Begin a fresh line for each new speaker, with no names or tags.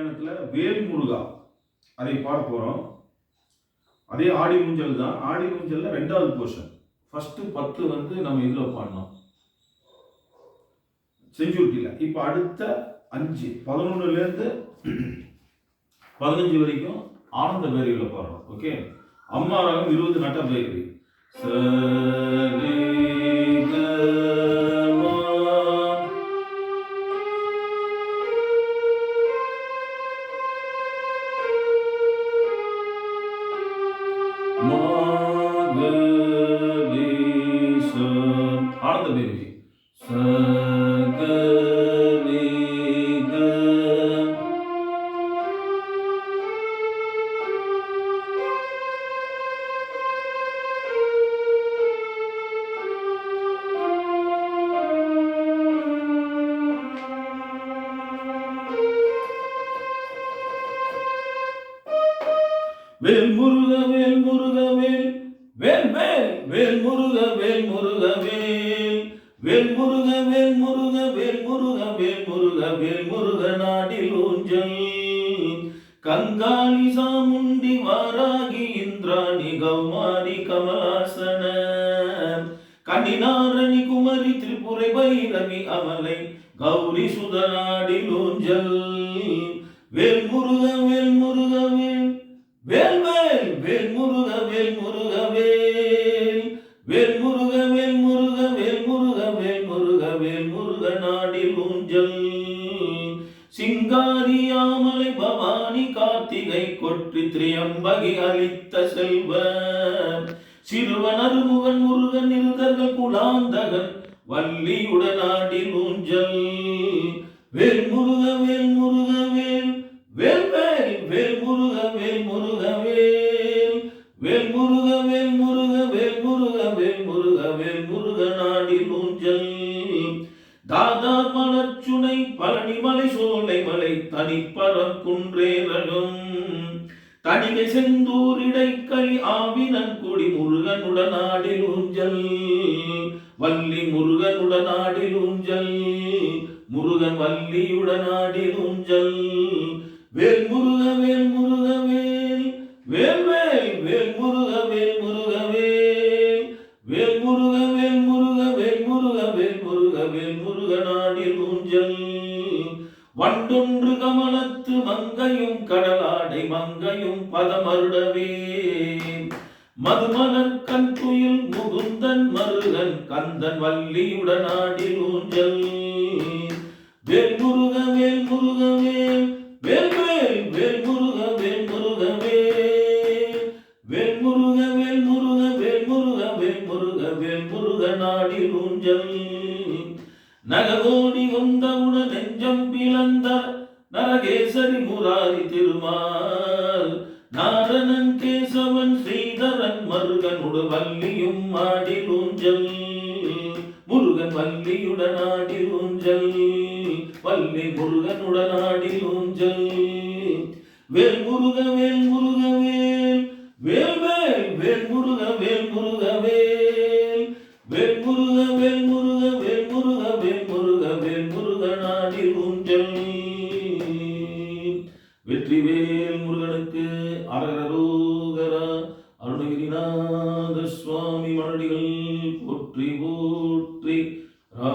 கல்யாணத்தில் வேல்முருகா அதை பார்க்க போகிறோம் அதே ஆடி மூஞ்சல் தான். ஆடி மூஞ்சலில் ரெண்டாவது போர்ஷன் ஃபஸ்ட்டு பத்து வந்து நம்ம இதில் பாடினோம் செஞ்சுட்டியில் இப்போ அடுத்த அஞ்சு பதினொன்றுலேருந்து பதினஞ்சு வரைக்கும் ஆனந்த பேரியில் பாடுறோம் ஓகே அம்மா ராகம் இருபது நட்ட பேரி சரி ஆனந்த பேரி சகரிக வேல் முருக வேல் முருக வேல் வேல் வேல் வேல் முருக வேல் முருக வேல் வேல்முருக வேல்முருக வேல்முருக வேல்முருக வேல்முருக நாடில் ஊஞ்சல். கங்காளி சாமுண்டி வாராகி இந்திராணி கௌமாரி கமலாசன. கனிநாரணி குமரி திரிபுரை பைரவி அமலை கௌரி சுதநாடில் ஊஞ்சல். வேல்முருக வேல்முருக வேல் வேல் பவானி கார்த்திகை கொற்றி திரியம்பகி அளித்த செல்வ. சிறுவன் அருமுகன் முருகன் இருதர்கள் குலாந்தகன் வள்ளியுடனாடில் ஊஞ்சல் வேல் முருக வேல் முருக வேல் வேல் வேல் வேல் முருக வேல் முருக வேல். வேல் முருக வேல் முருக வேல் முருக வேல் முருக வேல் முருகனா. குன்றேரகம் தனிகை செந்தூர் இடைக்கலி ஆவினன் குடி முருகனுடன் ஆடில் ஊஞ்சல். வள்ளி முருகனுடன் ஆடில் ஊஞ்சல். முருகன் வள்ளியுடன் ஆடில் ஊஞ்சல். வேல் கடலாடை மங்கையும் பதமருடவே. மதுமலர் கண் துயில் முகுந்தன் மருகன் கந்தன் வள்ளியுடனாடில் ஊஞ்சல் வேல் முருக வேல் முருக வேல் வேல் வேல் வேல் முருக வேல் முருக வேல். வேல் முருக வேல் முருக வேல் முருக வேல் முருக வேல் முருக நாடில் ஊஞ்சல் நககோடி வந்தவுடன் நெஞ்சம் பிளந்தார் நரகேசரி முராரி திருமால் நாரணன் கேசவன் ஸ்ரீதரன் மருகனுடு வள்ளியும் ஆடில் ஊஞ்சல் முருகன் வள்ளியுடன் ஆடில் ஊஞ்சல் வள்ளி முருகனுடன் ஆடில் ஊஞ்சல் வேல் முருக வேல் முருக வேல் முருகனுக்கு அரகரோகரா அருணகிரிநாத சுவாமி மரடிகள் போற்றி போற்றி ரா